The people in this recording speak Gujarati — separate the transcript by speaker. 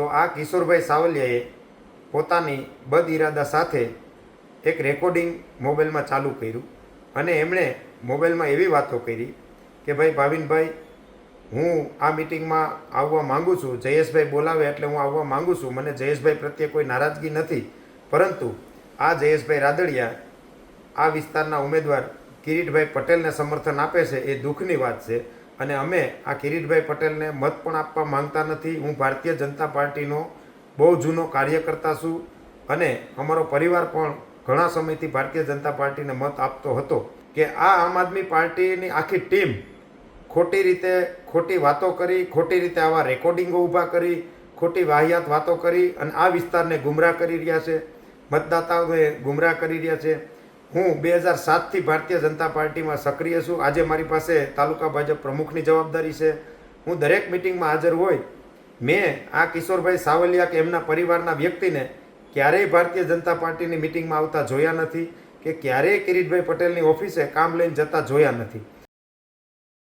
Speaker 1: તો આ કિશોરભાઈ સાવલિયાએ પોતાની બદ ઇરાદા સાથે એક રેકોર્ડિંગ મોબાઈલમાં ચાલુ કર્યું અને એમણે મોબાઈલમાં એવી વાતો કરી કે ભાઈ, ભાવિનભાઈ, હું આ મિટિંગમાં આવવા માંગુ છું. જયેશભાઈ બોલાવે એટલે હું આવવા માંગુ છું. મને જયેશભાઈ પ્રત્યે કોઈ નારાજગી નથી. પરંતુ આ જયેશભાઈ રાદડિયા આ વિસ્તારના ઉમેદવાર કિરીટભાઈ પટેલને સમર્થન આપે છે એ દુઃખની વાત છે. અને અમે આ કિરીટભાઈ પટેલને મત પણ આપવા માંગતા નથી. હું ભારતીય જનતા પાર્ટીનો બહુ જૂનો કાર્યકર્તા છું અને અમારો પરિવાર પણ ઘણા સમયથી ભારતીય જનતા પાર્ટીને મત આપતો હતો કે આ આમ આદમી પાર્ટીની આખી ટીમ ખોટી રીતે ખોટી વાતો કરી, ખોટી રીતે આવા રેકોર્ડિંગો ઊભા કરી, ખોટી વાહિયાત વાતો કરી અને આ વિસ્તારને ગુમરાહ કરી રહ્યા છે. મતદાતાઓને ગુમરાહ કરી રહ્યા છે. હું બે હજાર સાતથી ભારતીય જનતા પાર્ટીમાં સક્રિય છું. આજે મારી પાસે તાલુકા ભાજપ પ્રમુખની જવાબદારી છે. હું દરેક મિટિંગમાં હાજર હોય, મેં આ કિશોરભાઈ સાવલિયા કે એમના પરિવારના વ્યક્તિને ક્યારેય ભારતીય જનતા પાર્ટીની મિટિંગમાં આવતા જોયા નથી કે ક્યારેય કિરીટભાઈ પટેલની ઓફિસે કામ લઈને જતા જોયા નથી.